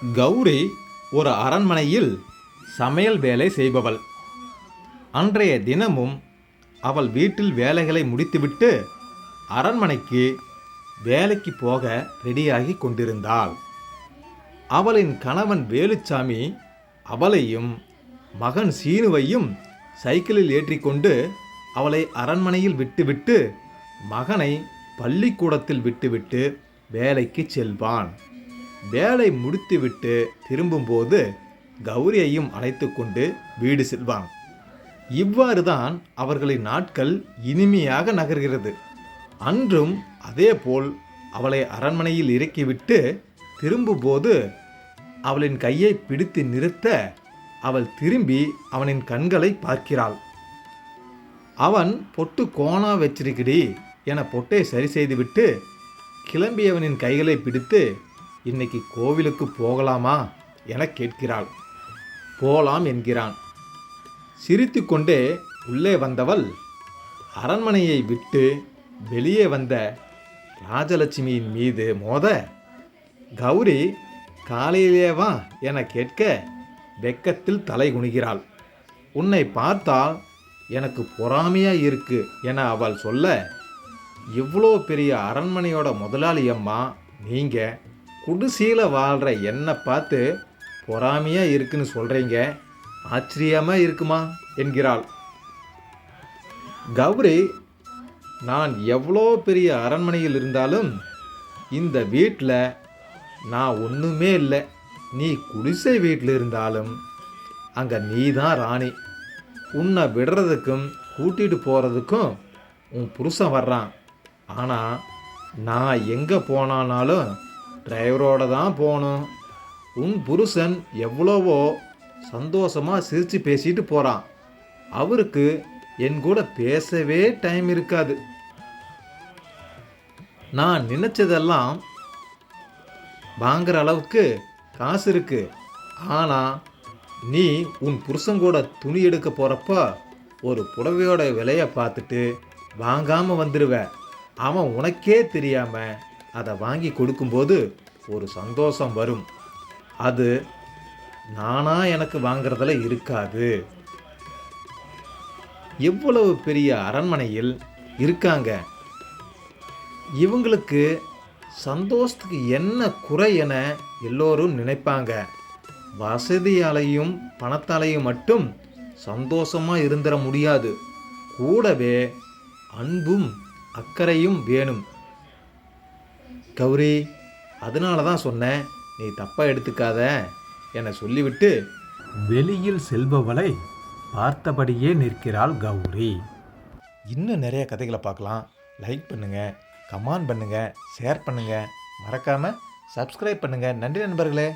கௌரி ஒரு அரண்மனையில் சமையல் வேலை செய்பவள். அன்றைய தினமும் அவள் வீட்டில் வேலைகளை முடித்துவிட்டு அரண்மனைக்கு வேலைக்கு போக ரெடியாகி கொண்டிருந்தாள். அவளின் கணவன் வேலுச்சாமி அவளையும் மகன் சீனுவையும் சைக்கிளில் ஏற்றிக்கொண்டு அவளை அரண்மனையில் விட்டுவிட்டு மகனை பள்ளிக்கூடத்தில் விட்டுவிட்டு வேலைக்கு செல்வான். வேலை முடித்துவிட்டு திரும்பும்போது கௌரியையும் அழைத்து கொண்டு வீடு செல்வான். இவ்வாறு தான் அவர்களின் நாட்கள் இனிமையாக நகர்கிறது. அன்றும் அதேபோல் அவளை அரண்மனையில் இறக்கிவிட்டு திரும்பும்போது அவளின் கையை பிடித்து நிறுத்த அவள் திரும்பி அவனின் கண்களை பார்க்கிறாள். அவன் பொட்டு கோணா வச்சிருக்கடி என பொட்டை சரி செய்துவிட்டு கிளம்பியவனின் கைகளை பிடித்து இன்னைக்கு கோவிலுக்கு போகலாமா? என கேட்கிறாள். போலாம் என்கிறான். சிரித்துக்கொண்டே உள்ளே வந்தவள் அரண்மனையை விட்டு வெளியே வந்த ராஜலட்சுமியின் மீது மோத கௌரி காலையிலே வா என கேட்க வெக்கத்தில் தலை குனிகிறாள். உன்னை பார்த்தால் எனக்கு பொறாமையா இருக்கு என அவள் சொல்ல இவ்வளோ பெரிய அரண்மனையோட முதலாளி அம்மா நீங்கள் குடிசையில் வாழ்கிற என்னை பார்த்து பொறாமையாக இருக்குன்னு சொல்கிறீங்க ஆச்சரியமாக இருக்குமா? என்கிறாள். கௌரி நான் எவ்வளோ பெரிய அரண்மனையில் இருந்தாலும் இந்த வீட்டில் நான் ஒன்றுமே இல்லை. நீ குடிசை வீட்டில் இருந்தாலும் அங்கே நீ தான் ராணி. உன்னை விடுறதுக்கும் கூட்டிகிட்டு போகிறதுக்கும் உன் புருஷன் வர்றான். ஆனால் நான் எங்கே போனானாலும் டிரைவரோட தான் போகணும். உன் புருஷன் எவ்வளவோ சந்தோஷமாக சிரித்து பேசிட்டு போகிறான் அவருக்கு என் கூட பேசவே டைம் இருக்காது. நான் நினச்சதெல்லாம் வாங்குற அளவுக்கு காசு இருக்கு. ஆனால் நீ உன் புருஷன் கூட துணி எடுக்க போகிறப்ப ஒரு புடவையோட விலையை பார்த்துட்டு வாங்காமல் வந்துடுவ அவன் உனக்கே தெரியாமல் அதை வாங்கி கொடுக்கும்போது ஒரு சந்தோஷம் வரும். அது நானாக எனக்கு வாங்குறதில் இருக்காது. எவ்வளவு பெரிய அரண்மனையில் இருக்காங்க? இவங்களுக்கு சந்தோஷத்துக்கு என்ன குறை என எல்லோரும் நினைப்பாங்க. வசதியாலையும் பணத்தாலையும் மட்டும் சந்தோஷமாக இருந்துட முடியாது. கூடவே அன்பும் அக்கறையும் வேணும். கௌரி அதனால தான் சொன்னேன் நீ தப்பாக எடுத்துக்காத என சொல்லிவிட்டு. வெளியில் செல்பவளை பார்த்தபடியே நிற்கிறாள் கௌரி. இன்னும் நிறைய கதைகளை பார்க்கலாம். லைக் பண்ணுங்கள் கமெண்ட் பண்ணுங்கள் ஷேர் பண்ணுங்கள் மறக்காமல் சப்ஸ்கிரைப் பண்ணுங்கள் நன்றி நண்பர்களே.